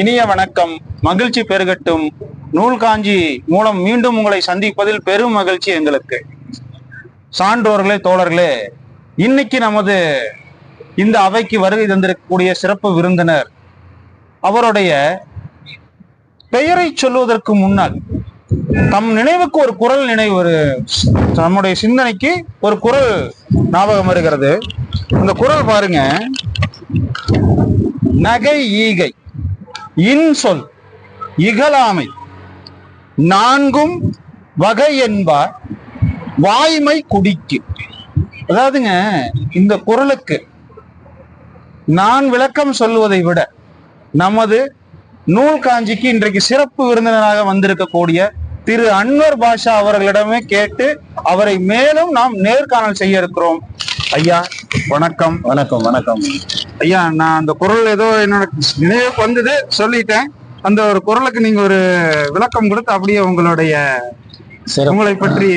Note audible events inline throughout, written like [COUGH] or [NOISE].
இனிய வணக்கம். மகிழ்ச்சி பெருகட்டும். நூல் காஞ்சி மூலம் மீண்டும் உங்களை சந்திப்பதில் பெரும் மகிழ்ச்சி எங்களுக்கு. சான்றோர்களே தோழர்களே இன்னைக்கு நமது இந்த அவைக்கு வருகை தந்திருக்கக்கூடிய சிறப்பு விருந்தினர் அவருடைய பெயரை சொல்லுவதற்கு முன்னால் தம் நினைவுக்கு ஒரு குரல் நினைவு ஒரு நம்முடைய சிந்தனைக்கு ஒரு குரல் ஞாபகம் வருகிறது. அந்த குரல் பாருங்க. நகை ஈகை. இன்சொல் இகலாமை நான்கும் வகை என்பார் வாய்மை குடிக்கு. அதாவதுங்க இந்த குரலுக்கு நான் விளக்கம் சொல்லுவதை விட நமது நூல் காஞ்சிக்கு இன்றைக்கு சிறப்பு விருந்தினராக வந்திருக்கக்கூடிய திரு அன்வர் பாஷா அவர்களிடமே கேட்டு அவரை மேலும் நாம் நேர்காணல் செய்ய இருக்கிறோம். ஐயா வணக்கம். வணக்கம் வணக்கம். ஐயா நான் அந்த குரல் ஏதோ என்னோட நினைவுக்கு வந்தது சொல்லிட்டேன். அந்த ஒரு குரலுக்கு நீங்க ஒரு விளக்கம் கொடுத்து அப்படியே உங்களுடைய உங்களை பற்றி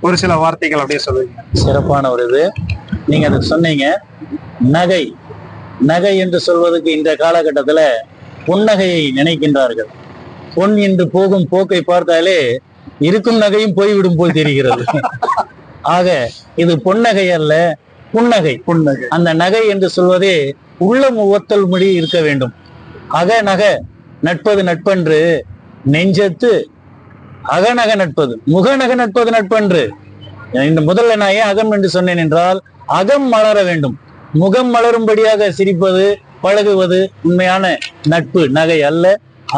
ஒரு சில வார்த்தைகள் அப்படியே சொல்லுங்க. சிறப்பான ஒரு இது நீங்க அதுக்கு சொன்னீங்க நகை. நகை என்று சொல்வதற்கு இந்த காலகட்டத்துல புன்னகையை நினைக்கின்றார்கள். பொன் என்று போகும் போக்கை பார்த்தாலே இருக்கும் நகையும் போய்விடும் போல் தெரிகிறது. [LAUGHS] ஆக இது பொன்னகை அல்ல புன்னகை. புன்னகை. அந்த நகை என்று சொல்வதே உள்ளம் ஒத்தல் மொழி இருக்க வேண்டும். அக நக நட்பது நட்பன்று நெஞ்சத்து அகநக நட்பது முகநக நட்பது நட்பன்று. இந்த முதல்ல நான் ஏன் அகம் என்று சொன்னேன் என்றால் அகம் மலர வேண்டும். முகம் மலரும்படியாக சிரிப்பது பழகுவது உண்மையான நட்பு நகை அல்ல.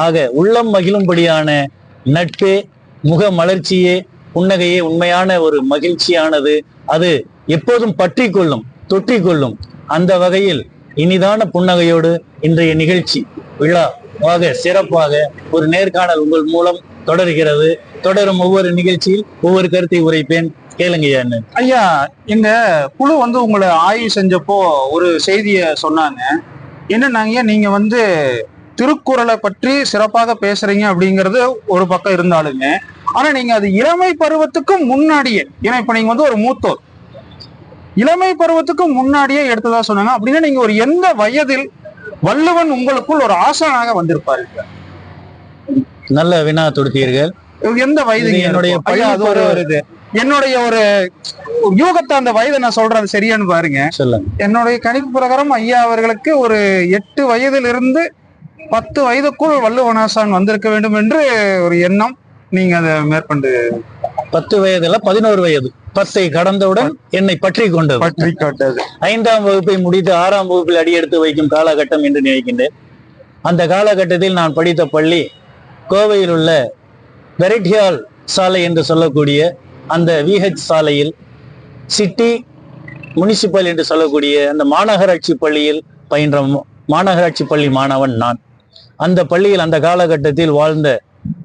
ஆக உள்ளம் மகிழும்படியான நட்பே முக மலர்ச்சியே புன்னகையே உண்மையான ஒரு மகிழ்ச்சியானது. அது எப்போதும் பற்றி கொள்ளும் தொற்றி கொள்ளும் அந்த வகையில் இனிதான புன்னகையோடு இன்றைய நிகழ்ச்சி விழாவாக சிறப்பாக ஒரு நேர்காணல் உங்கள் மூலம் தொடர்கிறது. தொடரும் ஒவ்வொரு நிகழ்ச்சியில் ஒவ்வொரு கருத்தை உரைப்பேன். கேளுங்கய்யா ஐயா எங்க குழு வந்து உங்களை ஆய்வு செஞ்சப்போ ஒரு செய்திய சொன்னாங்க. என்னன்னாங்க நீங்க வந்து திருக்குறளை பற்றி சிறப்பாக பேசுறீங்க அப்படிங்கிறது ஒரு பக்கம் இருந்தாலுமே ஆனா நீங்க அது இளமை பருவத்துக்கும் முன்னாடியே ஏன்னா இப்ப நீங்க வந்து ஒரு மூத்தோர். இளமை பருவத்துக்கு முன்னாடியே எடுத்ததா சொன்னாங்க. அப்படின்னா நீங்க ஒரு எந்த வயதில் வள்ளுவன் உங்களுக்குள் ஒரு ஆசானாக வந்திருப்பாரு? நல்ல வினா தொடுத்தீர்கள். எந்த வயது என்னுடைய அது ஒரு இது என்னுடைய ஒரு யூகத்தை அந்த வயதை நான் சொல்றேன் அது சரியான்னு பாருங்க. சொல்லுங்க. என்னுடைய கணிப்பு பிரகாரம் ஐயா அவர்களுக்கு ஒரு எட்டு வயதிலிருந்து பத்து வயதுக்குள் வள்ளுவனாசான் வந்திருக்க வேண்டும் என்று ஒரு எண்ணம் நீங்க அதை மேற்கொண்டு பத்து வயதுல பதினோரு வயது. பத்தை கடந்தவுடன் என்னை பற்றி கொண்டது. பற்றி காட்டது ஐந்தாம் வகுப்பை முடித்து ஆறாம் வகுப்பில் அடியெடுத்து வைக்கும் காலகட்டம் என்று நினைக்கின்றேன். அந்த காலகட்டத்தில் நான் படித்த பள்ளி கோவையில் உள்ள வெரைட்டியால் சாலை என்று சொல்லக்கூடிய அந்த விஹெச் சாலையில் சிட்டி முனிசிபல் என்று சொல்லக்கூடிய அந்த மாநகராட்சி பள்ளியில் பயின்ற மாநகராட்சி பள்ளி மாணவன் நான். அந்த பள்ளியில் அந்த காலகட்டத்தில் வாழ்ந்த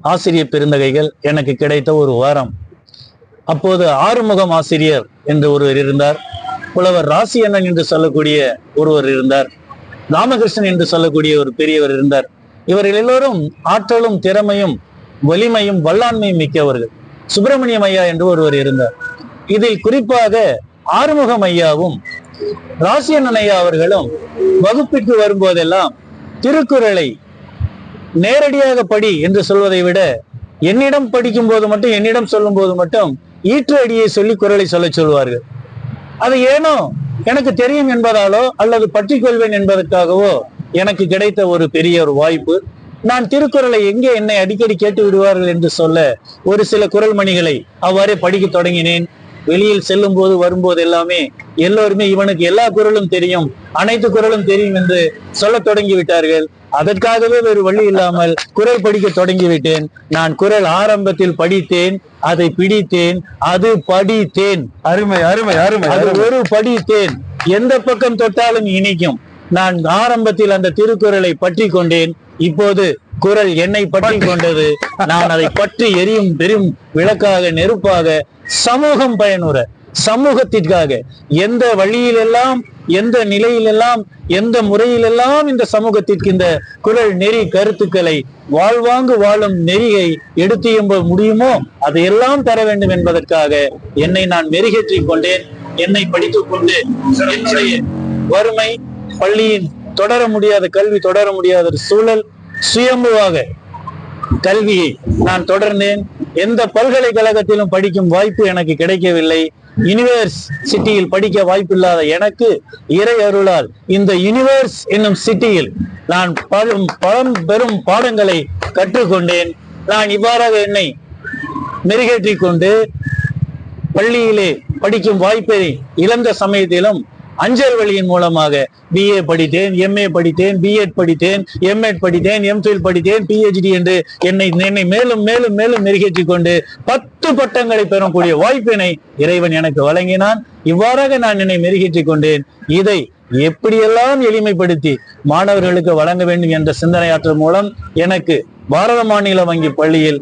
ஆசிரியர் பெருந்தகைகள் எனக்கு கிடைத்த ஒரு வாரம் அப்போது ஆறுமுகம் ஆசிரியர் என்று ஒருவர் இருந்தார். புலவர் ராசி அண்ணன் என்று சொல்லக்கூடிய ஒருவர் இருந்தார். ராமகிருஷ்ணன் என்று சொல்லக்கூடிய ஒரு பெரியவர் இருந்தார். இவர்கள் எல்லோரும் ஆற்றலும் திறமையும் வலிமையும் வல்லாண்மையும் மிக்கவர்கள். சுப்பிரமணியம் ஐயா என்று ஒருவர் இருந்தார். இதில் குறிப்பாக ஆறுமுகம் ஐயாவும் ராசியண்ணன் ஐயா அவர்களும் வகுப்பிற்கு வரும்போதெல்லாம் திருக்குறளை நேரடியாக படி என்று சொல்வதை விட என்னிடம் படிக்கும் போது மட்டும் என்னிடம் சொல்லும் போது மட்டும் ஈற்று அடியை சொல்லி குரலை சொல்ல சொல்வார்கள். அது ஏனோ? எனக்கு தெரியும் என்பதாலோ? அல்லது பற்றிக் கொள்வேன் என்பதற்காகவோ? எனக்கு கிடைத்த ஒரு பெரிய ஒரு வாய்ப்பு. நான் திருக்குறளை எங்கே என்னை அடிக்கடி கேட்டு விடுவார்கள் என்று சொல்ல ஒரு சில குரல் மணிகளை அவ்வாறே படிக்க தொடங்கினேன். வெளியில் செல்லும் போது வரும்போது எல்லாமே எல்லோருமே இவனுக்கு எல்லா குரலும் தெரியும் அனைத்து குரலும் தெரியும் என்று சொல்ல தொடங்கி விட்டார்கள். அதற்காகவே வேறு வழி இல்லாமல் குரல் படிக்க தொடங்கி விட்டேன் நான் குரல் ஆரம்பத்தில் படித்தேன் அதை பிடித்தேன் அது படித்தேன். அருமை அருமை அருமை அது. ஒரு படி தேன் எந்த பக்கம் தொட்டாலும் இனிக்கும். நான் ஆரம்பத்தில் அந்த திருக்குறளை பற்றி கொண்டேன். இப்போது குரல் என்னை பற்றி. கொண்டது. நான் அதை பற்றி எரியும் பெரும் விளக்காக நெருப்பாக சமூகம் பயனுற சமூகத்திற்காக எந்த வழியிலெல்லாம் எந்த நிலையிலெல்லாம் எந்த முறையிலெல்லாம் இந்த சமூகத்திற்கு இந்த குரல் நெறி கருத்துக்களை வாழ்வாங்கு வாழும் நெறியை எடுத்து எம்ப முடியுமோ அதையெல்லாம் தர வேண்டும் என்பதற்காக என்னை நான் மெருகேற்றிக் கொண்டேன். என்னை படித்துக் கொண்டு என்னுடைய வறுமை பள்ளியின் தொடர முடியாத கல்வி தொடர முடியாத ஒரு சூழல் சுயம்புவாக கல்வியை நான் தொடர்ந்தேன். எந்த பல்கலைக்கழகத்திலும் படிக்கும் வாய்ப்பு எனக்கு கிடைக்கவில்லை. யூனிவர்சிட்டியில் படிக்க வாய்ப்பில்லாத எனக்கு இறை அருளால் இந்த யுனிவர்ஸ் என்னும் சிட்டியில் நான் பழம் பழம் பெரும் பாடங்களை கற்றுக்கொண்டேன். நான் இவ்வாறாக என்னை மெருகேற்றி கொண்டு பள்ளியிலே படிக்கும் வாய்ப்பை இழந்த சமயத்திலும் அஞ்சல் வழியின் மூலமாக பிஏ படித்தேன் எம்ஏ படித்தேன் பிஎட் படித்தேன் எம்எட் படித்தேன் எம்ஃபில் படித்தேன் பிஹெச்டி என்று என்னை என்னை மேலும் மேலும் மேலும் மெருகேற்றிக் கொண்டு பத்து பட்டங்களை பெறக்கூடிய வாய்ப்பினை இறைவன் எனக்கு வழங்கினான். இவ்வாறாக நான் என்னை மெருகேற்றிக் கொண்டேன் இதை எப்படியெல்லாம் எளிமைப்படுத்தி மாணவர்களுக்கு வழங்க வேண்டும் என்ற சிந்தனையாற்றல் மூலம் எனக்கு பாரத மாநில வங்கி பள்ளியில்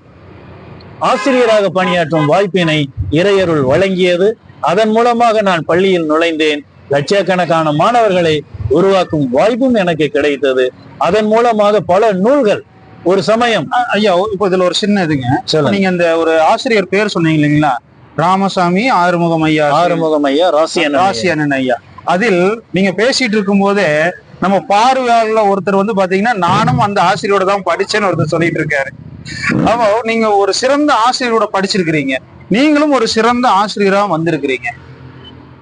ஆசிரியராக பணியாற்றும் வாய்ப்பினை இறையருள் வழங்கியது. அதன் மூலமாக நான் பள்ளியில் நுழைந்தேன். லட்சக்கணக்கான மாணவர்களை உருவாக்கும் வாய்ப்பும் எனக்கு கிடைத்தது. அதன் மூலமாக பல நூல்கள் ஒரு சமயம் ஐயா இப்போ இதுல ஒரு சின்ன இதுங்க. நீங்க இந்த ஒரு ஆசிரியர் பேர் சொன்னீங்க இல்லைங்களா? ராமசாமி ஆறுமுகம் ஐயா ஆறுமுகம் ஐயா ராசியன் ராசி அண்ணன் ஐயா. அதில் நீங்க பேசிட்டு இருக்கும் போதே நம்ம பார்வையாளர்ல ஒருத்தர் வந்து பாத்தீங்கன்னா நானும் அந்த ஆசிரியரோட தான் படிச்சேன்னு ஒருத்தர் சொல்லிட்டு இருக்காரு. அப்போ நீங்க ஒரு சிறந்த ஆசிரியரோட படிச்சிருக்கிறீங்க. நீங்களும் ஒரு சிறந்த ஆசிரியரா வந்திருக்கிறீங்க.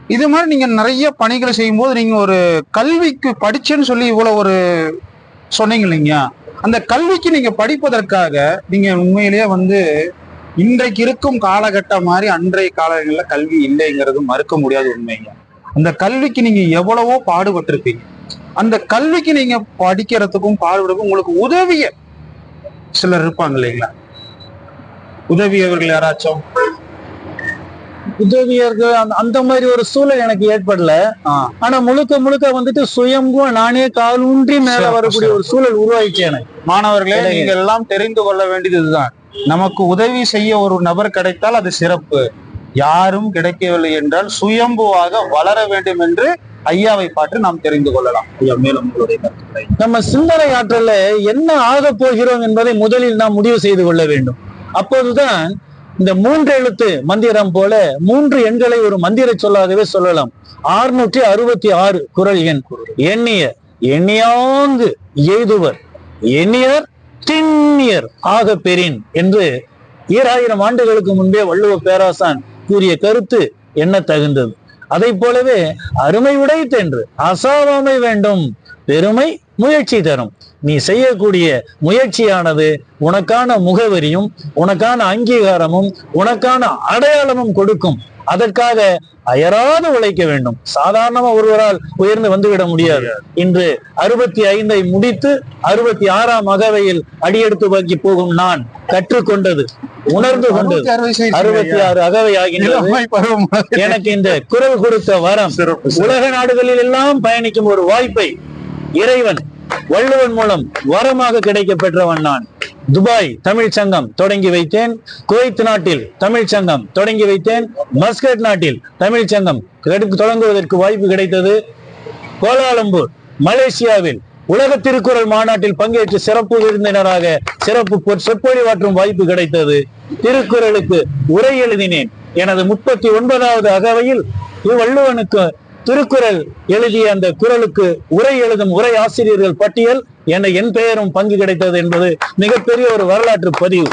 இது மாதிரி நீங்க நிறைய பணிகளை செய்யும்போது நீங்க ஒரு கல்விக்கு படிச்சேன்னு சொல்லி இவ்வளவு ஒரு சொன்னீங்க இல்லைங்க அந்த கல்விக்கு நீங்க படிப்பதற்காக நீங்க உண்மையிலேயே வந்து இன்றைக்கு இருக்கும் காலகட்டம் மாதிரி அன்றைய காலங்களில கல்வி இல்லைங்கிறது மறுக்க முடியாத உண்மைங்க. அந்த கல்விக்கு நீங்க எவ்வளவோ பாடுபட்டிருப்பீங்க. அந்த கல்விக்கு நீங்க படிக்கிறதுக்கும் பாடுபடுறதுக்கும் உங்களுக்கு உதவிய சிலர் இருப்பாங்க இல்லைங்களா? உதவியவர்கள் யாராச்சும்? உதவியர்கள் அந்த- மாதிரி ஒரு சூழல் எனக்கு ஏற்படல. ஆனா முழுக்க முழுக்க வந்துட்டு சுயம்பும் நானே காலூன்றி மேல வரக்கூடிய ஒரு சூழல் உருவாயிடுச்சு எனக்கு. மாணவர்களே. நீங்க எல்லாம் தெரிந்து கொள்ள வேண்டியது இதுதான். நமக்கு உதவி செய்ய ஒரு நபர் கிடைத்தால் அது சிறப்பு. யாரும் கிடைக்கவில்லை என்றால் சுயம்புவாக வளர வேண்டும் என்று ஐயாவை பார்த்து நாம் தெரிந்து கொள்ளலாம். ஐயா மேலும் உங்களுடைய கருத்துக்களை. நம்ம சிந்தனை ஆற்றல்ல என்ன ஆக போகிறோம் என்பதை முதலில் நாம் முடிவு செய்து கொள்ள வேண்டும். அப்போதுதான் இந்த மூன்று எழுத்து மந்திரம் போல மூன்று எண்களை ஒரு மந்திர சொல்லாகவே சொல்லலாம். ஆறுநூற்றி அறுபத்தி ஆறு குரல் எண். எண்ணிய எண்ணியாங்கு எய்துவர். எண்ணியர் திண்ணியர் ஆக பெறின் என்று ஈராயிரம் ஆண்டுகளுக்கு முன்பே வள்ளுவ பேராசான் கூறிய கருத்து என்ன தகுந்தது. அதை போலவே அருமை உடைத்தென்று அசாவாமை வேண்டும். பெருமை முயற்சி தரும். நீ செய்யக்கூடிய முயற்சியானது உனக்கான முகவரியும் உனக்கான அங்கீகாரமும் உனக்கான அடையாளமும் கொடுக்கும். அதற்காக அயராது உழைக்க வேண்டும். சாதாரணமா ஒருவரால் உயர்ந்து வந்துவிட முடியாது. இன்று அறுபத்தி ஐந்தை முடித்து அறுபத்தி ஆறாம் அகவையில் அடியெடுத்து வைக்க போகும் நான் கற்றுக்கொண்டது உணர்ந்து கொண்டது. அறுபத்தி ஆறு அகவை ஆகின்றது எனக்கு இந்த குரல் கொடுத்த வரம். உலக நாடுகளில் எல்லாம் பயணிக்கும் ஒரு வாய்ப்பை இறைவன் வள்ளுவன் மூலம் வரமாக கிடைக்க பெற்றவன் நான். துபாய் தமிழ் சங்கம் தொடங்கி வைத்தேன். குவைத் நாட்டில் தமிழ் சங்கம் தொடங்கி வைத்தேன். மஸ்கட் நாட்டில் தமிழ் சங்கம் தொடங்குவதற்கு வாய்ப்பு கிடைத்தது. கோலாலம்பூர் மலேசியாவில் உலக திருக்குறள் மாநாட்டில் பங்கேற்று சிறப்பு விருந்தினராக சிறப்பு சொற்பொழிவாற்றும் வாய்ப்பு கிடைத்தது. திருக்குறளுக்கு உரை எழுதினேன். எனது முப்பத்தி ஒன்பதாவது அகவையில் வள்ளுவனுக்கு திருக்குறள் எழுதிய அந்த குறளுக்கு உரை எழுதும் உரை ஆசிரியர்கள் பட்டியல் என என் பெயரும் பங்கு கிடைத்தது என்பது மிகப்பெரிய ஒரு வரலாற்று பதிவு.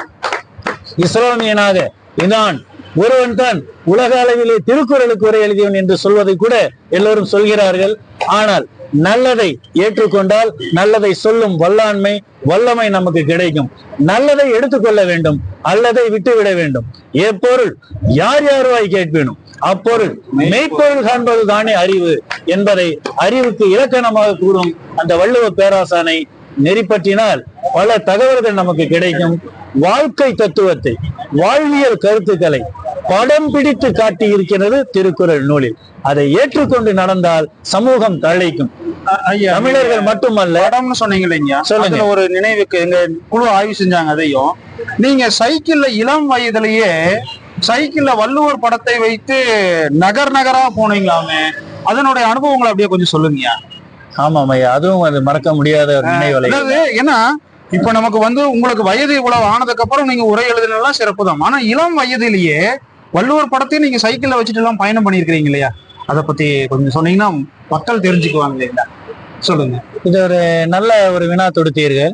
இஸ்லாமியனாக நான் ஒருவன் தான் உலக அளவிலே திருக்குறளுக்கு உரை எழுதியவன் என்று சொல்வதை கூட எல்லோரும் சொல்கிறார்கள். ஆனால் நல்லதை ஏற்றுக்கொண்டால் நல்லதை சொல்லும் வல்லாண்மை வல்லமை நமக்கு கிடைக்கும். நல்லதை எடுத்துக்கொள்ள வேண்டும் அல்லதை விட்டுவிட வேண்டும். எப்பொருள் யார் யாருவாய் கேட்பேனும்? அப்பொருள் மெய்ப்பொருள் காண்பது தானே அறிவு என்பதை அறிவுக்கு இலக்கணமாக கூறும் அந்த வள்ளுவ பேராசானை நெறிப்பற்றினால் பல தகவல்கள் நமக்கு கிடைக்கும். வாழ்க்கை தத்துவத்தை வாழ்வியல் கருத்துக்களை படம் பிடித்து காட்டி இருக்கிறது திருக்குறள் நூலில். அதை ஏற்றுக்கொண்டு நடந்தால் சமூகம் தழைக்கும். தமிழர்கள் மட்டுமல்ல படம்னு சொன்னீங்க சொல்லுங்க. ஒரு நினைவுக்கு எங்க குழு ஆய்வு செஞ்சாங்க அதையும். நீங்க சைக்கிள்ல இளம் வயதுலயே சைக்கிள்ல வள்ளுவர் படத்தை வைத்து நகர் நகரா போனீங்களாமே அதனுடைய அனுபவங்களை அப்படியே கொஞ்சம் சொல்லுங்கய்யா. ஆமாம் ஐயா. அதுவும் அது மறக்க முடியாத ஒரு நினைவலை ஏன்னா இப்ப நமக்கு வந்து உங்களுக்கு வயது இவ்வளவு ஆனதுக்கு அப்புறம் நீங்க உரை எழுதுனதெல்லாம் சிறப்பு தான். ஆனா இளம் வயதிலேயே வள்ளுவர் படத்தையும் நீங்க சைக்கிள்ல வச்சுட்டு எல்லாம் பயணம் பண்ணிருக்கிறீங்க இல்லையா? அதை பத்தி கொஞ்சம் சொன்னீங்கன்னா மக்கள் தெரிஞ்சுக்குவாங்க இல்லைங்களா? சொல்லுங்க. இது ஒரு நல்ல ஒரு வினா தொடுத்தீர்கள்.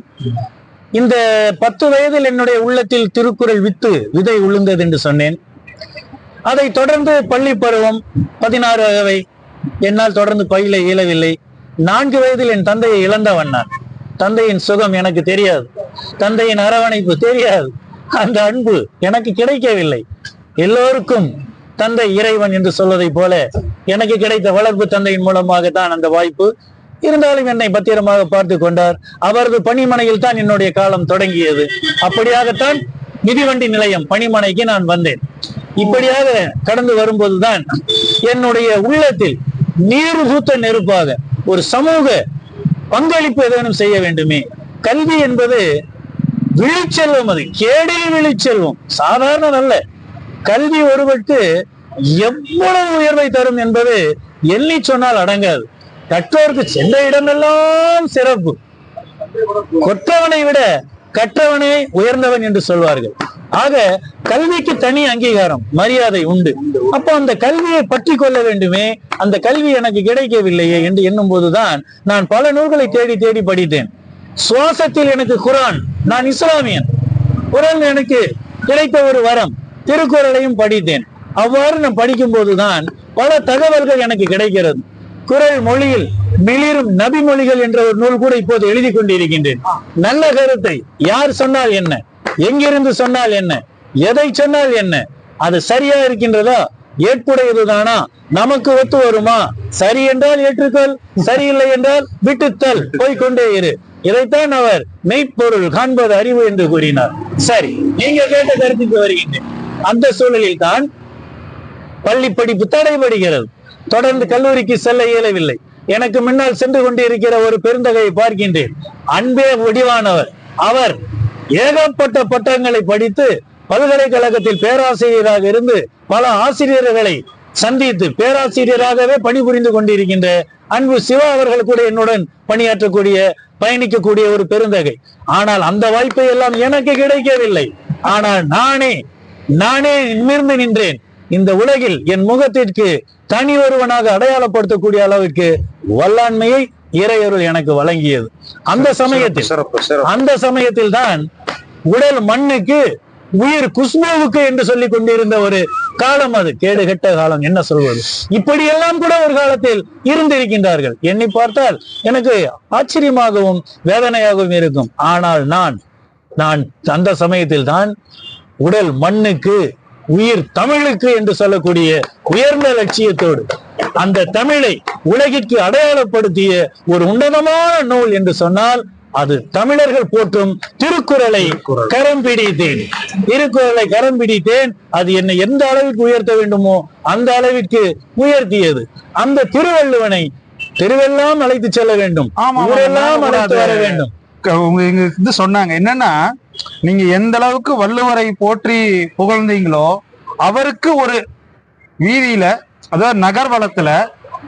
இந்த பத்து வயதில் என்னுடைய உள்ளத்தில் திருக்குறள் வித்து விதை உளுந்தது என்று சொன்னேன். அதை தொடர்ந்து பள்ளி பருவம் பதினாறு வகை என்னால் தொடர்ந்து பயில இயலவில்லை. நான்கு வயதில் என் தந்தையை இழந்தவன் நான். தந்தையின் சுகம் எனக்கு தெரியாது. தந்தையின் அரவணைப்பு தெரியாது. அந்த அன்பு எனக்கு கிடைக்கவில்லை. எல்லோருக்கும் தந்தை இறைவன் என்று சொல்வதை போல எனக்கு கிடைத்த வளர்ப்பு தந்தையின் மூலமாக தான் அந்த வாய்ப்பு. இருந்தாலும் என்னை பத்திரமாக பார்த்து கொண்டார். அவரது பணிமனையில் தான் என்னுடைய காலம் தொடங்கியது. அப்படியாகத்தான் மிதிவண்டி நிலையம் பணிமனைக்கு நான் வந்தேன். இப்படியாக கடந்து வரும்போதுதான் என்னுடைய உள்ளத்தில் நீர் சூத்த நெருப்பாக ஒரு சமூக பங்களிப்பு ஏதேனும் செய்ய வேண்டுமே? கல்வி என்பது விழிச்செல்வம் அது. கேடில் விழிச்செல்வம். சாதாரணம் அல்ல. கல்வி ஒருவருக்கு எவ்வளவு உயர்வை தரும் என்பது எண்ணி சொன்னால் அடங்காது. கற்றோருக்கு சென்ற இடமெல்லாம் சிறப்பு. கொற்றவனை விட கற்றவனே உயர்ந்தவன் என்று சொல்வார்கள். ஆக கல்விக்கு தனி அங்கீகாரம் மரியாதை உண்டு. அப்போ அந்த கல்வியை பற்றி கொள்ள வேண்டுமே அந்த கல்வி எனக்கு கிடைக்கவில்லையே என்று எண்ணும் போதுதான் நான் பல நூல்களை தேடி தேடி படித்தேன். சுவாசத்தில் எனக்கு குரான் நான் இஸ்லாமியன். குரான் எனக்கு கிடைத்த ஒரு வரம் திருக்குறளையும் படித்தேன். அவ்வாறு நான் படிக்கும் போதுதான் பல தகவல்கள் எனக்கு கிடைக்கிறது. குரல் மொழியில் மிளிரும் நபி மொழிகள் என்ற ஒரு நூல் கூட இப்போது எழுதி கொண்டிருக்கின்றேன். நல்ல கருத்தை யார் சொன்னால் என்ன? எங்கிருந்து சொன்னால் என்ன? எதை சொன்னால் என்ன? அது சரியா இருக்கின்றதா? ஏற்புடையதுதானா? நமக்கு ஒத்து வருமா? சரி என்றால் ஏற்றுக்கொள் சரியில்லை என்றால் விட்டுத்தல் போய்கொண்டே இரு. இதைத்தான் அவர் மெய்ப்பொருள் காண்பது அறிவு என்று கூறினார். சரி நீங்க கேட்ட கருத்துக்கு வருகின்றேன். அந்த சூழலில் தான் பள்ளி படிப்பு தடைபடுகிறது. தொடர்ந்து கல்லூரிக்கு செல்ல இயலவில்லை. எனக்கு முன்னால் சென்று கொண்டிருக்கிற ஒரு பெருந்தகையை பார்க்கின்றேன். அன்பே முடிவானவர் அவர் ஏகப்பட்ட பட்டங்களை படித்து பல்கலைக்கழகத்தில் பேராசிரியராக இருந்து பல ஆசிரியர்களை சந்தித்து பேராசிரியராகவே பணிபுரிந்து கொண்டிருக்கின்ற அன்பு சிவா அவர்கள் கூட என்னுடன் பணியாற்றக்கூடிய பயணிக்கக்கூடிய ஒரு பெருந்தகை. ஆனால் அந்த வாய்ப்பை எல்லாம் எனக்கு கிடைக்கவில்லை. ஆனால் நானே நானே நிமிர்ந்து நின்றேன். இந்த உலகில் என் முகத்திற்கு தனி ஒருவனாக அடையாளப்படுத்தக்கூடிய அளவிற்கு வல்லாண்மையை இறையருள் எனக்கு வழங்கியது. அந்த சமயத்தில் அந்த சமயத்தில் தான் உடல் மண்ணுக்கு உயிர் குஷ்புவுக்கு என்று சொல்லிக் கொண்டிருந்த ஒரு காலம் அது. கேடு கெட்ட காலம் என்ன சொல்வது? இப்படியெல்லாம் கூட ஒரு காலத்தில் இருந்திருக்கின்றார்கள். எண்ணி பார்த்தால் எனக்கு ஆச்சரியமாகவும் வேதனையாகவும் இருக்கும். ஆனால் நான் நான் அந்த சமயத்தில் தான் உடல் மண்ணுக்கு உயிர் தமிழுக்கு என்று சொல்லக்கூடிய உயர்ந்த லட்சியத்தோடு அந்த தமிழை உலகிற்கு அடையாளப்படுத்திய ஒரு உன்னதமான நூல் என்று சொன்னால் அது தமிழர்கள் போற்றும் திருக்குறளை கரம் பிடித்தேன். திருக்குறளை கரம் பிடித்தேன். அது என்னை எந்த அளவிற்கு உயர்த்த வேண்டுமோ அந்த அளவிற்கு உயர்த்தியது. அந்த திருவள்ளுவனை தெருவெல்லாம் அழைத்து செல்ல வேண்டும். ஊரெல்லாம் அழைத்து வர வேண்டும். க- உங்க இங்க இது சொன்னாங்க. என்னன்னா நீங்க எந்த அளவுக்கு வள்ளுவரை போற்றி புகழ்ந்தீங்களோ அவருக்கு ஒரு வீதியில அதாவது நகர்வலத்துல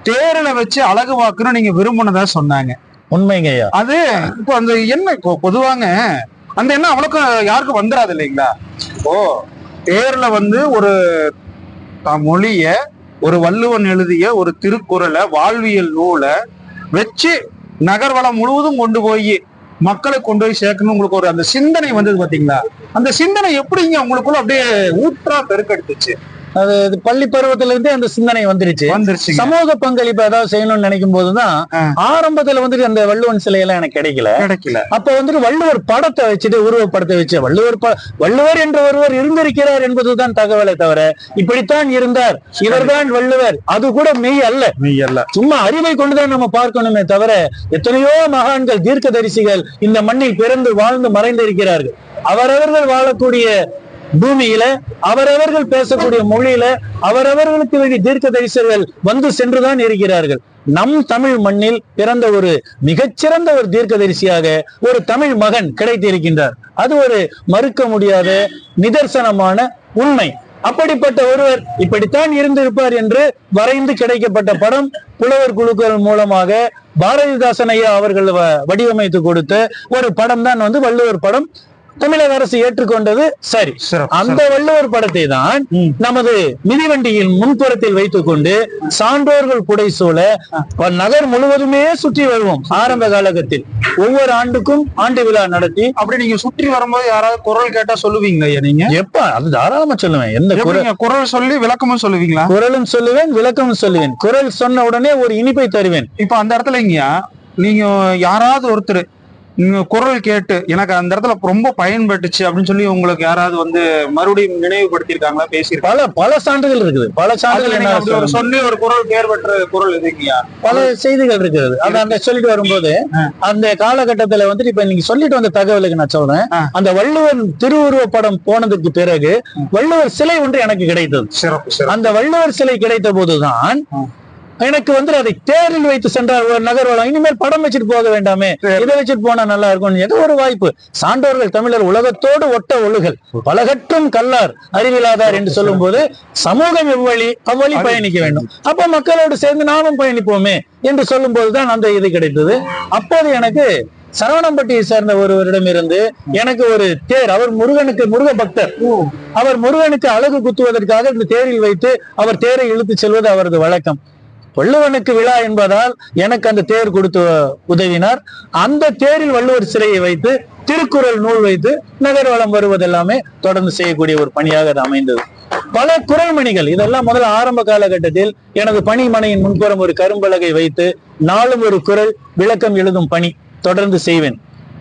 தேரில வச்சு அழகு வாக்குன்னு நீங்க விரும்பினதா சொன்னாங்க. உண்மைங்கய்யா அது இப்போ அந்த என்ன இப்போ பொதுவாங்க அந்த எண்ணம் அவ்வளோக்கு யாருக்கும் வந்துடாது இல்லைங்களா? ஓ தேர்ல வந்து ஒரு மொழிய ஒரு வள்ளுவன் எழுதிய ஒரு திருக்குறளை வாழ்வியல் நூலை வச்சு நகர்வலம் முழுவதும் கொண்டு போய் மக்களை கொண்டு போய் சேர்க்கணும் உங்களுக்கு ஒரு அந்த சிந்தனை வந்தது பாத்தீங்களா? அந்த சிந்தனை எப்படிங்க உங்களுக்குள்ள அப்படியே ஊற்றா பெருக்கெடுத்துச்சு? அது பள்ளி பருவத்துல இருந்தே அந்த சிந்தனை வந்துருச்சு. சமூக பங்களிப்பு ஏதாவது செய்யணும்னு நினைக்கும் போதுதான். ஆரம்பத்துல வந்துட்டு அந்த வள்ளுவன் சிலையெல்லாம் எனக்கு கிடைக்கல. கிடைக்கல. அப்ப வந்துட்டு வள்ளுவர் படத்தை வச்சுட்டு உருவப்படத்தை வச்சு வள்ளுவர் வள்ளுவர் என்ற ஒருவர் இருந்திருக்கிறார் என்பதுதான் தகவலை தவிர இப்படித்தான் இருந்தார். இவர்தான் வள்ளுவர். அது கூட மெய் அல்ல. மெய் அல்ல. சும்மா அறிவை கொண்டுதான் நம்ம பார்க்கணுமே தவிர எத்தனையோ மகான்கள் தீர்க்கதரிசிகள் இந்த மண்ணில் பிறந்து வாழ்ந்து மறைந்திருக்கிறார்கள். அவரவர்கள் வாழக்கூடிய பூமியில அவரவர்கள் பேசக்கூடிய மொழியில அவரவர்களுக்கு வேண்டிய தீர்க்க தரிசர்கள் வந்து சென்றுதான் இருக்கிறார்கள். நம் தமிழ் மண்ணில் பிறந்த ஒரு மிகச்சிறந்த ஒரு தீர்க்கதரிசியாக ஒரு தமிழ் மகன் கிடைத்திருக்கின்றார். அது ஒரு மறுக்க முடியாத நிதர்சனமான உண்மை. அப்படிப்பட்ட ஒருவர் இப்படித்தான் இருந்திருப்பார் என்று வரைந்து கிடைக்கப்பட்ட படம் புலவர் குழுக்கள் மூலமாக பாரதிதாசன் ஐயா அவர்கள் வடிவமைத்து கொடுத்த ஒரு படம் தான் வந்து வள்ளுவர் படம். தமிழக அரசு ஏற்றுக்கொண்டது சரி. அந்த வள்ளுவர் படத்தை தான் நமது மிதிவண்டியின் முன்புறத்தில் வைத்துக் கொண்டு சான்றோர்கள் புடைசூழ நகர் முழுவதுமே சுற்றி வருவோம் ஆரம்ப காலகட்டத்தில் ஒவ்வொரு ஆண்டுக்கும் ஆண்டு விழா நடத்தி அப்படி நீங்க சுற்றி வரும்போது யாராவது குரல் கேட்டா சொல்லுவீங்க நீங்க? எப்ப அது தாராளமா சொல்லுவேன். எந்த குரல் சொல்லி விளக்கமும் சொல்லுவீங்களா? குரலும் சொல்லுவேன் விளக்கமும் சொல்லுவேன். குரல் சொன்ன உடனே ஒரு இனிப்பை தருவேன். இப்ப அந்த இடத்துல இங்கயா நீங்க யாராவது ஒருத்தர் குரல் கேட்டு எனக்கு அந்த இடத்துல ரொம்ப பயன்பட்டுச்சு அப்படின்னு சொல்லி உங்களுக்கு யாராவது வந்து மறுபடியும் நினைவுபடுத்தியிருக்காங்களா பேசியிருக்காங்க பல பல சான்றுகள் இருக்குது. பல சான்றுகள் என்ன அப்படி ஒரு சொல்லி ஒரு குரல் பேர் பெற்ற குரல் பல செய்திகள் இருக்குது. அந்த அந்த சொல்லிட்டு வரும்போது அந்த காலகட்டத்துல வந்துட்டு இப்ப நீங்க சொல்லிட்டு வந்த தகவலுக்கு நான் சொல்றேன். அந்த வள்ளுவர் திருவுருவ படம் போனதுக்கு பிறகு வள்ளுவர் சிலை ஒன்று எனக்கு கிடைத்தது. அந்த வள்ளுவர் சிலை கிடைத்த போதுதான். எனக்கு வந்து அதை தேரில் வைத்து சென்றார் ஒரு நகர்வலம் இனிமேல் படம் வச்சுட்டு போக வேண்டாமே. இதை வச்சுட்டு போனா நல்லா இருக்கும். ஏதோ ஒரு வாய்ப்பு. சான்றோர்கள் தமிழர் உலகத்தோடு ஒட்ட ஒழுகல். பலகற்றும் கல்லார் அறிவிலாதார் என்று சொல்லும் போது சமூகம் எவ்வழி அவ்வழி பயணிக்க வேண்டும். அப்ப மக்களோடு சேர்ந்து நாமும் பயணிப்போமே என்று சொல்லும் போதுதான் அந்த இது கிடைத்தது. அப்போது எனக்கு சரவணம்பட்டியை சேர்ந்த ஒருவரிடமிருந்து எனக்கு ஒரு தேர் அவர் முருகனுக்கு முருக பக்தர். அவர் முருகனுக்கு அழகு குத்துவதற்காக இந்த தேரில் வைத்து அவர் தேரை இழுத்து செல்வது அவரது வழக்கம். வள்ளுவனுக்கு விழா என்பதால் எனக்கு அந்த தேர் கொடுத்து உதவினார். அந்த தேரில் வள்ளுவர் சிலையை வைத்து திருக்குறள் நூல் வைத்து நகர்வளம் வருவதெல்லாமே தொடர்ந்து செய்யக்கூடிய ஒரு பணியாக அது அமைந்தது. பல குரல்மணிகள் இதெல்லாம் முதல்ல ஆரம்ப காலகட்டத்தில் எனது பணிமனையின் முன்புறம் ஒரு கரும்பலகை வைத்து நாளும் ஒரு குரல் விளக்கம் எழுதும் பணி தொடர்ந்து செய்வேன்.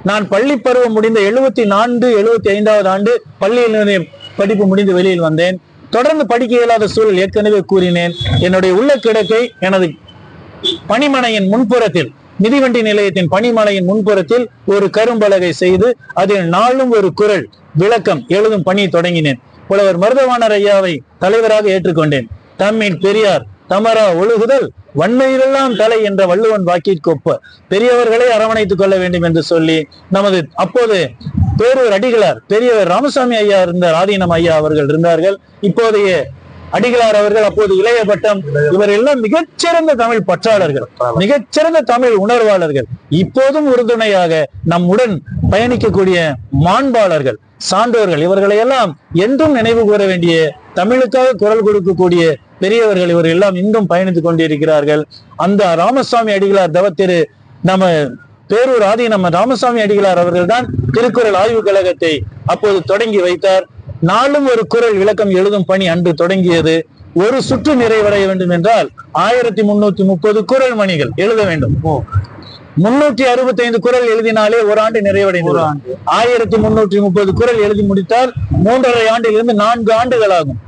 நான் பள்ளி பருவம் முடிந்த எழுபத்தி நான்கு எழுபத்தி ஐந்தாவது ஆண்டு பள்ளியில் படிப்பு முடிந்து வெளியில் வந்தேன். தொடர்ந்து படிக்க இயலாத சூழல் ஏற்கனவே கூறினேன். என்னுடைய உள்ள கிடக்கை எனது பணிமனையின் முன்புறத்தில் மிதிவண்டி நிலையத்தின் பணிமனையின் முன்புறத்தில் ஒரு கரும்பலகை செய்து அதில் நாளும் ஒரு குரல் விளக்கம் எழுதும் பணி தொடங்கினேன். புலவர் மருதவாணர் ஐயாவை தலைவராக ஏற்றுக்கொண்டேன். தம்மின் பெரியார் தமரா ஒழுகுதல் வன்மையிலெல்லாம் தலை என்ற வள்ளுவன் வாக்கிற்கொப்ப பெரியவர்களை அரவணைத்துக் கொள்ள வேண்டும் என்று சொல்லி நமது அப்போது பேரூர் அடிகளார் பெரியவர் ராமசாமி ஐயா இருந்தார் ஆதீனம் ஐயா அவர்கள் இருந்தார்கள். இப்போதைய அடிகளார் அவர்கள் அப்போது இளைய பட்டம் இவர் எல்லாம் மிகச்சிறந்த தமிழ் பற்றாளர்கள் மிகச்சிறந்த தமிழ் உணர்வாளர்கள். இப்போதும் உறுதுணையாக நம்முடன் பயணிக்கக்கூடிய மாண்பாளர்கள் சான்றோர்கள் இவர்களை எல்லாம் என்றும் நினைவு கூற வேண்டிய தமிழுக்காக குரல் கொடுக்கக்கூடிய பெரியவர்கள் இவர்கள் எல்லாம் இன்றும் பயணித்துக் கொண்டிருக்கிறார்கள். அந்த ராமசாமி அடிகளார் தவத்திரு நம்ம பேரூர் ஆதி நம்ம ராமசாமி அடிகளார் அவர்கள்தான் திருக்குறள் ஆய்வுக் கழகத்தை அப்போது தொடங்கி வைத்தார். நாளும் ஒரு குரல் விளக்கம் எழுதும் பணி அன்று தொடங்கியது. ஒரு சுற்று நிறைவடைய வேண்டும் என்றால் ஆயிரத்தி முன்னூத்தி முப்பது குரல் மணிகள் எழுத வேண்டும். முன்னூற்றி அறுபத்தி ஐந்து குரல் எழுதினாலே ஒரு ஆண்டு நிறைவடைந்தது. ஆயிரத்தி முன்னூற்றி முப்பது குரல் எழுதி முடித்தால் மூன்றரை ஆண்டிலிருந்து நான்கு ஆண்டுகள் ஆகும்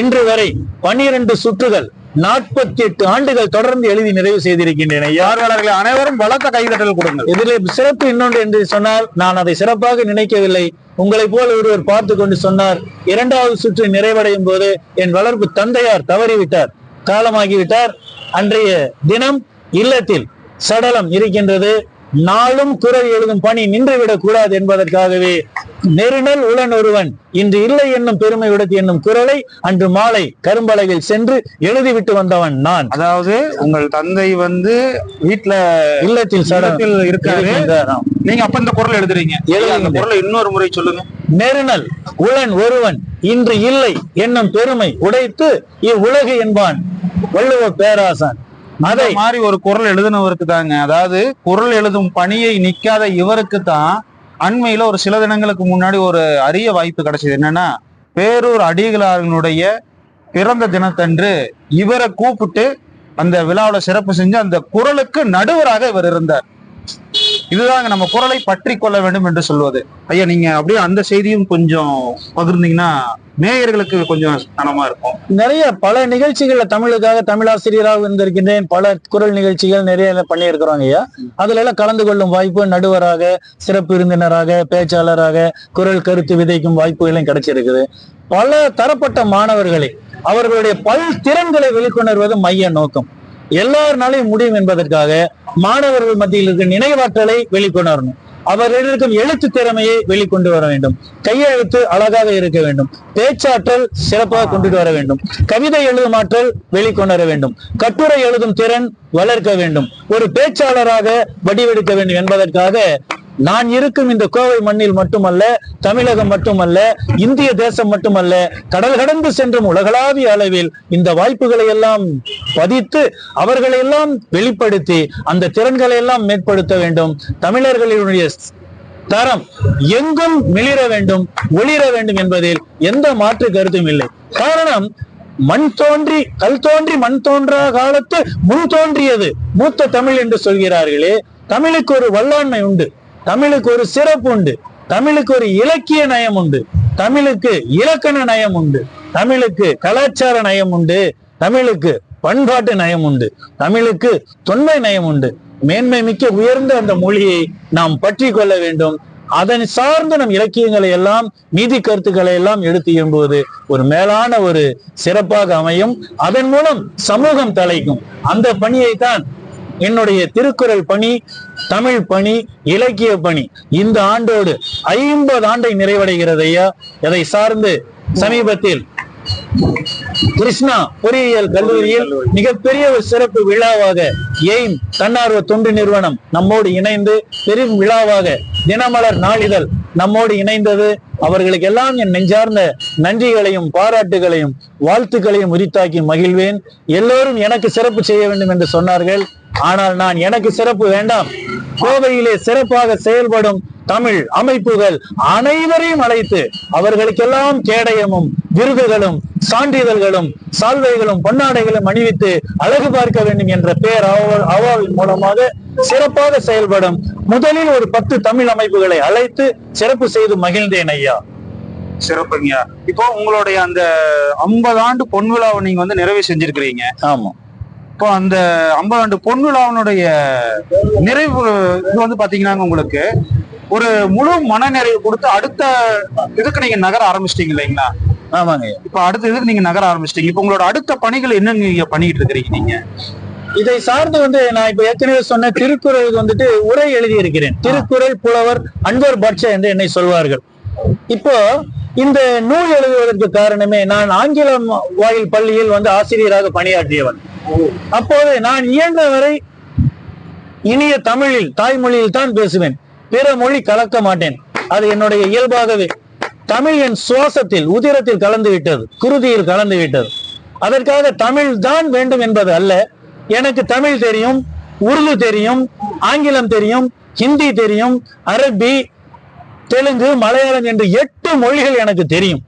இன்று வரை பனிரெண்டு சுற்றுகள் நாற்பத்தி எட்டு ஆண்டுகள் தொடர்ந்து எழுதி நிறைவு செய்திருக்கின்றன. பார்வையாளர்களை அனைவரும் பலத்த கைதட்டல் கொடுங்கள். இதில் சிறப்பு இன்னொன்று என்று சொன்னால் நான் அதை சிறப்பாக நினைக்கவில்லை. உங்களை போல ஒருவர் பார்த்து கொண்டு சொன்னார் இரண்டாவது சுற்று நிறைவடையும் போது என் வளர்ப்பு தந்தையார் தவறிவிட்டார். காலமாகிவிட்டார். அன்றைய தினம் இல்லத்தில் சடலம் இருக்கின்றது. நாளும் குரல் எழுதும் பணி நின்றுவிடக் கூடாது என்பதற்காகவே நெருநல் உளன் ஒருவன் இன்று இல்லை என்னும் பெருமை விடத்து என்னும் குரலை அன்று மாலை கரும்பலகில் சென்று எழுதிவிட்டு வந்தவன் நான். அதாவது உங்கள் தந்தை வந்து வீட்டுல இல்லத்தில் சடலம் இல்லத்தில் இருக்காரு. நீங்க அப்ப இந்த குரல் எழுதுறீங்க. அந்த குரலை இன்னொரு முறை சொல்லுங்க. நெருநல் உளன் ஒருவன் இன்று இல்லை என்னும் பெருமை உடைத்து இவ்வுலகு என்பான். வள்ளுவ பேராசான். அதை மாதிரி ஒரு குரல் எழுதினவருக்கு தாங்க. அதாவது குரல் எழுதும் பணியை நிக்காத இவருக்கு தான் அண்மையில ஒரு சில தினங்களுக்கு முன்னாடி ஒரு அரிய வாய்ப்பு கிடைச்சது. என்னன்னா பேரூர் அடிகளாரினுடைய பிறந்த தினத்தன்று இவரை கூப்பிட்டு அந்த விழாவுல சிறப்பு செஞ்சு அந்த குரலுக்கு நடுவராக இவர் இருந்தார். இதுதாங்க நம்ம குரலை பற்றி கொள்ள வேண்டும் என்று சொல்வது. ஐயா நீங்க அப்படியே அந்த செய்தியும் கொஞ்சம் பகிர்ந்தீங்கன்னா நேயர்களுக்கு கொஞ்சம் கனமா இருக்கும். நிறைய பல நிகழ்ச்சிகள்ல தமிழுக்காக தமிழாசிரியராக இருந்திருக்கின்றேன். பல குரல் நிகழ்ச்சிகள் நிறைய பண்ணியிருக்கிறோங்க ஐயா. அதுல எல்லாம் கலந்து கொள்ளும் வாய்ப்பு நடுவராக சிறப்பு விருந்தினராக பேச்சாளராக குரல் கருத்து விதைக்கும் வாய்ப்புகளும் கிடைச்சிருக்குது. பல தரப்பட்ட மாணவர்களை அவர்களுடைய பல் திறன்களை வெளிக்கொணர்வது மைய நோக்கம். எல்லாருனாலையும் முடியும் என்பதற்காக மாணவர்கள் மத்தியில் இருக்கிற நினைவாற்றலை வெளிக்கொணரணும். அவர்களிடம் எழுத்து திறமையை வெளிக்கொண்டு வர வேண்டும். கையெழுத்து அழகாக இருக்க வேண்டும். பேச்சாற்றல் சிறப்பாக கொண்டுட்டு வர வேண்டும். கவிதை எழுதும் ஆற்றல் வெளிக்கொணர வேண்டும். கட்டுரை எழுதும் திறன் வளர்க்க வேண்டும். ஒரு பேச்சாளராக வடிவெடுக்க வேண்டும் என்பதற்காக நான் இருக்கும் இந்த கோவை மண்ணில் மட்டுமல்ல தமிழகம் மட்டுமல்ல இந்திய தேசம் மட்டுமல்ல கடல் கடந்து சென்றும் உலகளாவிய அளவில் இந்த வாய்ப்புகளை எல்லாம் பதித்து அவர்களை எல்லாம் வெளிப்படுத்தி அந்த திறன்களை எல்லாம் மேற்படுத்த வேண்டும். தமிழர்களுடைய தரம் எங்கும் மிளிர வேண்டும் ஒளிர வேண்டும் என்பதில் எந்த மாற்று கருத்தும் இல்லை. காரணம் மண் தோன்றி கல் தோன்றி மண் தோன்றா காலத்து முன் தோன்றியது மூத்த தமிழ் என்று சொல்கிறார்களே தமிழுக்கு ஒரு வல்லாண்மை உண்டு. தமிழுக்கு ஒரு சிறப்பு உண்டு தமிழுக்கு ஒரு இலக்கிய நயம் உண்டு தமிழுக்கு இலக்கண நயம் உண்டு தமிழுக்கு கலாச்சார நயம் உண்டு தமிழுக்கு பண்பாட்டு நயம் உண்டு தமிழுக்கு தொன்மை நயம் உண்டு மேன்மை மிக்க உயர்ந்த அந்த மொழியை நாம் பற்றி கொள்ள வேண்டும். அதன் சார்ந்து நம் இலக்கியங்களை எல்லாம் நீதி கருத்துக்களை எல்லாம் எடுத்து எழும்புவது ஒரு மேலான ஒரு சிறப்பாக அமையும். அதன் மூலம் சமூகம் தலைக்கும். அந்த பணியை தான் என்னுடைய திருக்குறள் பணி தமிழ் பணி இலக்கிய பணி. இந்த ஆண்டோடு ஐம்பது ஆண்டை நிறைவடைகிறது ஐயா. இதை சார்ந்து சமீபத்தில் கிருஷ்ணா பொறியியல் கல்லூரியில் மிகப்பெரிய ஒரு சிறப்பு விழாவாக எய்ம் தன்னார்வ தொண்டு நிறுவனம் நம்மோடு இணைந்து பெரும் விழாவாக தினமலர் நாளிதழ் நம்மோடு இணைந்தது. அவர்களுக்கு எல்லாம் என் நெஞ்சார்ந்த நன்றிகளையும் பாராட்டுகளையும் வாழ்த்துக்களையும் உரித்தாக்கி மகிழ்வேன். எல்லோரும் எனக்கு சிறப்பு செய்ய வேண்டும் என்று சொன்னார்கள். ஆனால் நான் எனக்கு சிறப்பு வேண்டாம். கோவையிலே சிறப்பாக செயல்படும் தமிழ் அமைப்புகள் அனைவரையும் அழைத்து அவர்களுக்கெல்லாம் கேடயமும் விருதுகளும் சான்றிதழ்களும் சால்வைகளும் பொன்னாடைகளும் அணிவித்து அழகு பார்க்க வேண்டும் என்ற பேர் அவாவின் மூலமாக சிறப்பாக செயல்படும் முதலில் ஒரு பத்து தமிழ் அமைப்புகளை அழைத்து சிறப்பு செய்து மகிழ்ந்தேன் ஐயா. சிறப்புங்க. இப்போ உங்களுடைய அந்த ஐம்பது ஆண்டு பொன் விழாவை நீங்க வந்து நிறைவு செஞ்சிருக்கிறீங்க. ஆமா. இப்போ அந்த ஐம்பது ஆண்டு பொன் விழாவினுடைய நிறைவு இது வந்து பாத்தீங்கன்னா உங்களுக்கு. ஒரு முழு மன நிறைவு கொடுத்து அடுத்த இதுக்கு நீங்க நகர ஆரம்பிச்சிட்டீங்க இல்லைங்களா? ஆமாங்க இப்போ அடுத்த இதுக்கு நீங்க நகர ஆரம்பிச்சிட்டீங்க. இப்போ உங்களோட அடுத்த பணிகள் என்னங்க நீங்க பண்ணிட்டு இருக்கிறீங்க நீங்க? இதை சார்ந்து வந்து நான் இப்ப ஏற்கனவே சொன்ன திருக்குறள் வந்துட்டு உரை எழுதி இருக்கிறேன் திருக்குறள் புலவர் அன்வர் பாட்ஷா என்று என்னை சொல்வார்கள். இப்போ இந்த நூல் எழுதுவதற்கு காரணமே நான் ஆங்கிலம் வாயில் பள்ளியில் வந்து ஆசிரியராக பணியாற்றியவன். அப்போது நான் இயன்ற வரை இனிய தமிழில் தாய்மொழியில் தான் பேசுவேன். பிற மொழி கலக்க மாட்டேன். அது என்னுடைய இயல்பாகவே தமிழ் என் சுவாசத்தில் உதிரத்தில் கலந்து விட்டது குருதியில் கலந்து விட்டது. அதற்காக தமிழ் தான் வேண்டும் என்பது அல்ல. எனக்கு தமிழ் தெரியும் உருது தெரியும் ஆங்கிலம் தெரியும் ஹிந்தி தெரியும் அரபி தெலுங்கு மலையாளம் என்று எட்டு மொழிகள் எனக்கு தெரியும்.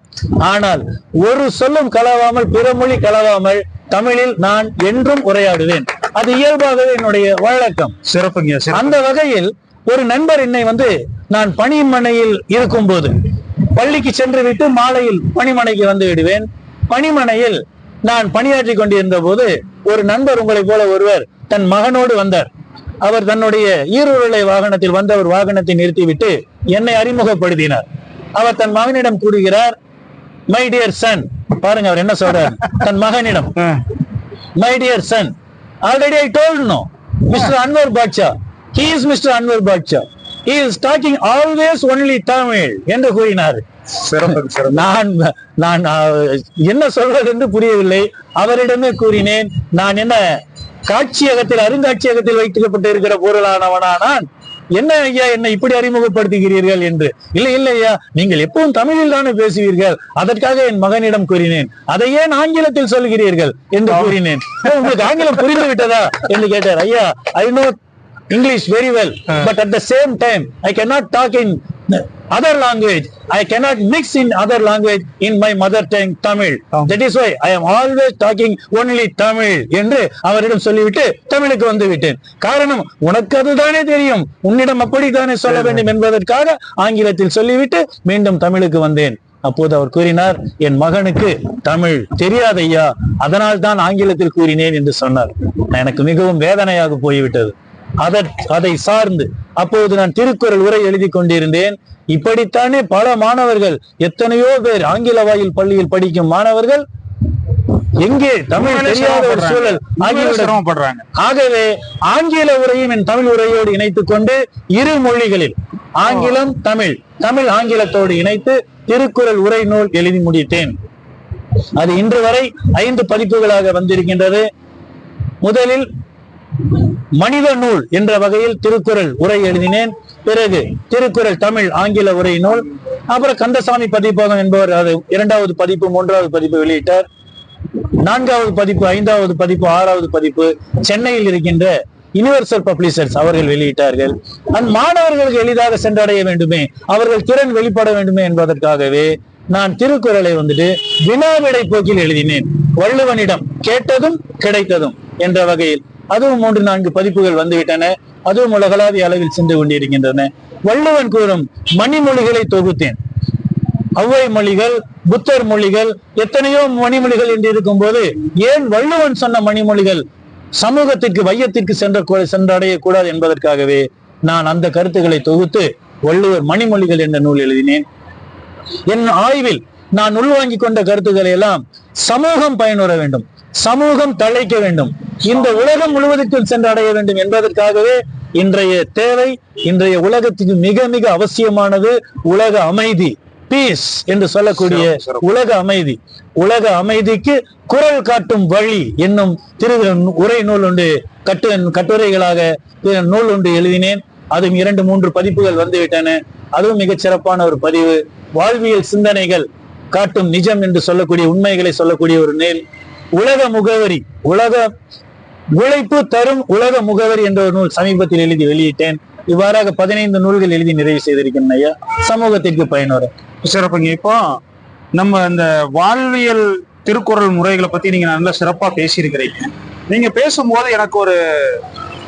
ஆனால் ஒரு சொல்லும் கலவாமல் பிற மொழி கலவாமல் தமிழில் நான் என்றும் உரையாடுவேன். அது இயல்பாகவே என்னுடைய வழக்கம். சிறப்புங்க சிறப்பு அந்த வகையில் ஒரு நண்பர் என்னை வந்து நான் பணிமனையில் இருக்கும்போது பள்ளிக்கு சென்று விட்டு மாலையில் பணிமனைக்கு வந்து விடுவேன். பணிமனையில் நான் பணியாற்றி கொண்டிருந்த போது ஒரு நண்பர் உங்களை போல ஒருவர் தன் மகனோடு வந்தார். அவர் தன்னுடைய ஈருருளை வாகனத்தில் வந்தவர் வாகனத்தை நிறுத்திவிட்டு என்னை அறிமுகப்படுத்தினார். அவர் தன் மகனிடம் கூறுகிறார் மை டியர் சன் பாருங்க அவர் என்ன சொல்றார்? தன் மகனிடம் my dear son already I told no mister Anwar Basha he is mister Anwar Basha he is talking always only Tamil என்று கூறினார். சிறப்பு நான் நான் என்ன சொல்வது என்று புரியவில்லை. அவரிடமே கூறினேன் நான் என்ன காட்சியகத்தில் அருங்காட்சியகத்தில் வைக்கப்பட்டு இருக்கிற பொருளானவனா நான் என்ன ஐயா என்னை இப்படி அறிமுகப்படுத்துகிறீர்கள்? என்று. இல்லை இல்லை ஐயா நீங்கள் எப்பவும் தமிழில் தானே பேசுவீர்கள். அதற்காக என் மகனிடம் கூறினேன். அதை ஏன் ஆங்கிலத்தில் சொல்கிறீர்கள்? என்று கூறினேன். "ஓ, உங்களுக்கு ஆங்கிலம் புரிந்து விட்டதா என்று கேட்டார். ஐயா I know English very well, but at the same time, I cannot talk in other language. I cannot mix in other language in my mother tongue Tamil. ஆம். That is why I am always talking only Tamil என்று அவரிடம் சொல்லிவிட்டு தமிழுக்கு வந்து விட்டேன் காரணம் உனக்கு அதுதானே தெரியும். உன்னிடம் அப்படித்தானே சொல்ல வேண்டும் என்பதற்காக ஆங்கிலத்தில் சொல்லிவிட்டு மீண்டும் தமிழுக்கு வந்தேன். அப்போது அவர் கூறினார் என் மகனுக்கு தமிழ் தெரியாதையா அதனால் தான் ஆங்கிலத்தில் கூறினேன் என்று சொன்னார். எனக்கு மிகவும் வேதனையாக போய்விட்டது. அதற் அதை சார்ந்து அப்போது நான் திருக்குறள் உரை எழுதி கொண்டிருந்தேன். இப்படித்தானே பல மாணவர்கள் எத்தனையோ பேர் ஆங்கில வாயில் பள்ளியில் படிக்கும் மாணவர்கள் எங்கே தமிழ் தெரியாத ஒரு சூழல் சிரமப்படுறாங்க. ஆகவே ஆங்கில உரையும் என் தமிழ் உரையோடு இணைத்துக் கொண்டு இரு மொழிகளில் ஆங்கிலம் தமிழ் தமிழ் ஆங்கிலத்தோடு இணைத்து திருக்குறள் உரை நூல் எழுதி முடித்தேன். அது இன்று வரை ஐந்து பதிப்புகளாக வந்திருக்கின்றது. முதலில் மனித நூல் என்ற வகையில் திருக்குறள் உரை எழுதினேன். பிறகு திருக்குறள் தமிழ் ஆங்கில உரை நூல். அப்புறம் கந்தசாமி பதிப்பகம் என்பவர் அது இரண்டாவது பதிப்பு மூன்றாவது பதிப்பு வெளியிட்டார். நான்காவது பதிப்பு ஐந்தாவது பதிப்பு ஆறாவது பதிப்பு சென்னையில் இருக்கின்ற யுனிவர்சல் பப்ளிஷர்ஸ் அவர்கள் வெளியிட்டார்கள். அந் மாணவர்களுக்கு எளிதாக சென்றடைய வேண்டுமே அவர்கள் திறன் வெளிப்பட வேண்டுமே என்பதற்காகவே நான் திருக்குறளை வந்துட்டு வினாவிடை போக்கில் எழுதினேன். வள்ளுவனிடம் கேட்டதும் கிடைத்ததும் என்ற வகையில் அதுவும் மூன்று நான்கு பதிப்புகள் வந்துவிட்டன. அதுவும் உலகளாவிய அளவில் சென்று கொண்டிருக்கின்றன. வள்ளுவன் கூறும் மணிமொழிகளை தொகுத்தேன். ஔவை மொழிகள் புத்தர் மொழிகள் எத்தனையோ மணிமொழிகள் என்று இருக்கும் போது ஏன் வள்ளுவன் சொன்ன மணிமொழிகள் சமூகத்திற்கு வையத்திற்கு சென்ற சென்றடைய கூடாது என்பதற்காகவே நான் அந்த கருத்துக்களை தொகுத்து வள்ளுவர் மணிமொழிகள் என்ற நூல் எழுதினேன். என் ஆய்வில் நான் உள்வாங்கிக் கொண்ட கருத்துக்களை எல்லாம் சமூகம் பயனுற வேண்டும். சமூகம் தழைக்க வேண்டும். இந்த உலகம் முழுவதற்கும் சென்று அடைய வேண்டும் என்பதற்காகவே இன்றைய தேவை இன்றைய உலகத்துக்கு மிக மிக அவசியமானது உலக அமைதி பீஸ் என்று சொல்லக்கூடிய. உலக அமைதி. உலக அமைதிக்கு குரல் காட்டும் வழி என்னும் திரு உரை நூல் ஒன்று கட்டு கட்டுரைகளாக நூல் ஒன்று எழுதினேன். அதுவும் இரண்டு மூன்று பதிப்புகள் வந்துவிட்டன. அதுவும் மிகச் சிறப்பான ஒரு பதிவு. வாழ்வியல் சிந்தனைகள் காட்டும் நிஜம் என்று சொல்லக்கூடிய உண்மைகளை சொல்லக்கூடிய ஒரு நூல். உலக முகவரி உலக உழைப்பு தரும் உலக முகவரி என்ற ஒரு நூல் சமீபத்தில் எழுதி வெளியிட்டேன். இவ்வாறாக பதினைந்து நூல்கள் எழுதி நிறைவு செய்திருக்கிறேன் ஐயா. சமூகத்திற்கு பயனுற சிறப்புங்க. இப்போ நம்ம இந்த வாழ்வியல் திருக்குறள் முறைகளை பத்தி நீங்க நல்லா சிறப்பா பேசியிருக்கிறீங்க. நீங்க பேசும்போது எனக்கு ஒரு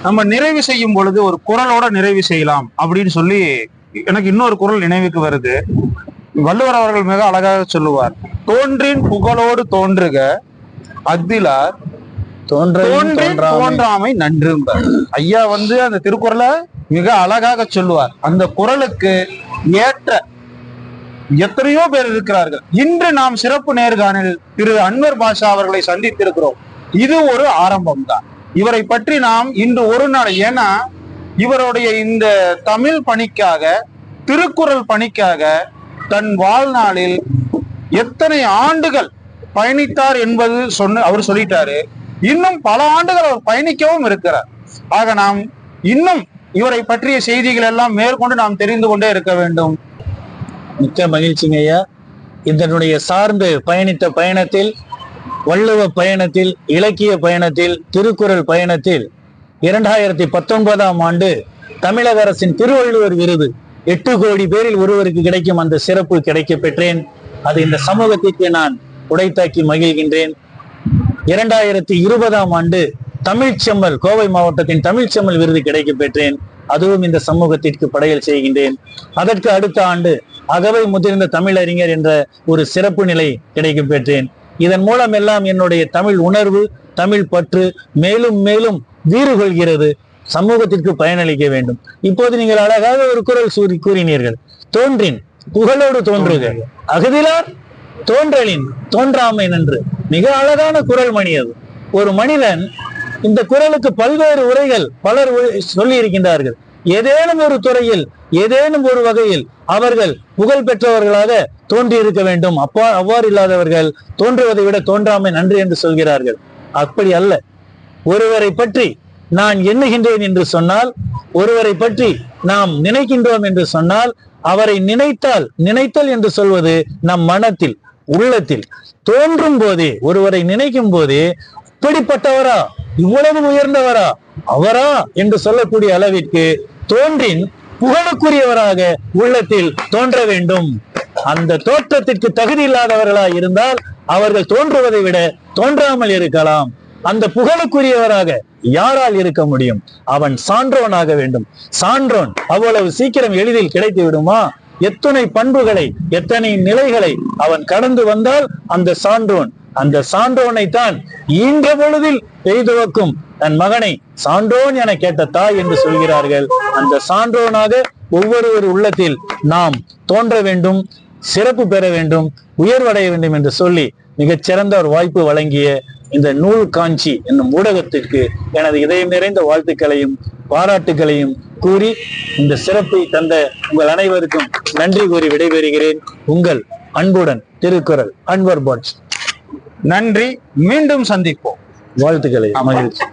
நம்ம நிறைவு செய்யும் பொழுது ஒரு குரலோட நிறைவு செய்யலாம் அப்படின்னு சொல்லி எனக்கு இன்னொரு குரல் நினைவுக்கு வருது. வள்ளுவர் அவர்கள் மிக அழகாக சொல்லுவார் தோன்றின் புகழோடு தோன்றுக தோன்றின் தோன்றாமை. நன்றும்பார் ஐயா வந்து அந்த திருக்குறளை மிக அழகாக சொல்லுவார். அந்த குரலுக்கு ஏற்ற எத்தனையோ பேர் இருக்கிறார்கள். இன்று நாம் சிறப்பு நேர்காணலில் திரு அன்வர் பாஷா அவர்களை சந்தித்திருக்கிறோம். இது ஒரு ஆரம்பம் தான் இவரை பற்றி நாம் இன்று ஒரு நாள் ஏன்னா இவருடைய இந்த தமிழ் பணிக்காக திருக்குறள் பணிக்காக தன் வாழ்நாளில் எத்தனை ஆண்டுகள் பயணித்தார் என்பது சொன்ன அவர் சொல்லிட்டாரு. இன்னும் பல ஆண்டுகள் அவர் பயணிக்கவும் இருக்கிறார். ஆக நாம் இன்னும் இவரை பற்றிய செய்திகள் எல்லாம் மேற்கொண்டு நாம் தெரிந்து கொண்டே இருக்க வேண்டும். மிக்க மகிழ்ச்சிங்க ஐயா. இதனுடைய சார்ந்து பயணித்த பயணத்தில் வள்ளுவ பயணத்தில் இலக்கிய பயணத்தில் திருக்குறள் பயணத்தில் இரண்டாயிரத்தி பத்தொன்பதாம் ஆண்டு தமிழக அரசின் திருவள்ளுவர் விருது எட்டு கோடி பேரில் ஒருவருக்கு கிடைக்கும் அந்த சிறப்பு கிடைக்க பெற்றேன் அது இந்த சமூகத்திற்கு நான் உடைத்தாக்கி மகிழ்கின்றேன். இரண்டாயிரத்தி இருபதாம் ஆண்டு தமிழ்ச்செம்மல் கோவை மாவட்டத்தின் தமிழ்ச்செம்மல் விருது கிடைக்க பெற்றேன். அதுவும் இந்த சமூகத்திற்கு படையல் செய்கின்றேன். அதற்கு அடுத்த ஆண்டு அகவை முதிர்ந்த தமிழறிஞர் என்ற ஒரு சிறப்பு நிலை கிடைக்க பெற்றேன். இதன் மூலம் எல்லாம் என்னுடைய தமிழ் உணர்வு தமிழ் பற்று மேலும் மேலும் வீறு கொள்கிறது. சமூகத்திற்கு பயனளிக்க வேண்டும். இப்போது நீங்கள் அழகாக ஒரு குரல் சூறி கூறினீர்கள். தோன்றின் புகழோடு தோன்றுக. அகதிலார் தோன்றலின் தோன்றாமை நன்று. மிக அழகான குரல் மணி அது ஒரு மனிதன் இந்த குரலுக்கு பல்வேறு உரைகள் பலர் சொல்லி இருக்கின்றார்கள் ஏதேனும் ஒரு துறையில் ஏதேனும் ஒரு வகையில் அவர்கள் புகழ் பெற்றவர்களாக தோன்றி இருக்க வேண்டும். அப்பா அவ்வாறு இல்லாதவர்கள் தோன்றுவதை விட தோன்றாமை நன்று என்று சொல்கிறார்கள். அப்படி அல்ல. ஒருவரை பற்றி நான் எண்ணுகின்றேன் என்று சொன்னால் ஒருவரை பற்றி நாம் நினைக்கின்றோம் என்று சொன்னால் அவரை நினைத்தால் நினைத்தல் என்று சொல்வது நம் மனத்தில் உள்ளத்தில் தோன்றும் போதே ஒருவரை நினைக்கும் போதே இப்படிப்பட்டவரா? இவ்வளவு உயர்ந்தவரா? அவரா? என்று சொல்லக்கூடிய அளவிற்கு தோன்றின் புகழுக்குரியவராக உள்ளத்தில் தோன்ற வேண்டும். அந்த தோற்றத்திற்கு தகுதி இல்லாதவர்களா இருந்தால் அவர்கள் தோன்றுவதை விட தோன்றாமல் இருக்கலாம். அந்த புகழுக்குரியவராக யாரால் இருக்க முடியும்? அவன் சான்றோனாக வேண்டும். சான்றோன் அவ்வளவு சீக்கிரம் எளிதில் கிடைத்து விடுமா? எத்தனை பண்புகளை எத்தனை நிலைகளை அவன் கடந்து வந்தால் அந்த சான்றோன். அந்த சான்றோனை தான் ஈன்ற பொழுதில் பெய்துவக்கும் தன் மகனை சான்றோன் என கேட்ட தாய் என்று சொல்கிறார்கள். அந்த சான்றோனாக ஒவ்வொருவர் உள்ளத்தில் நாம் தோன்ற வேண்டும் சிறப்பு பெற வேண்டும் உயர்வடைய வேண்டும் என்று சொல்லி மிகச்சிறந்த ஒரு வாய்ப்பு வழங்கிய இந்த நூல் காஞ்சி என்னும் ஊடகத்திற்கு எனது இதயம் நிறைந்த வாழ்த்துக்களையும் பாராட்டுகளையும் கூறி இந்த சிறப்பை தந்த உங்கள் அனைவருக்கும் நன்றி கூறி விடைபெறுகிறேன். உங்கள் அன்புடன் திருக்குறள் அன்வர் பாட்ஸ். நன்றி மீண்டும் சந்திப்போம். வாழ்த்துக்களை மகிழ்ச்சி.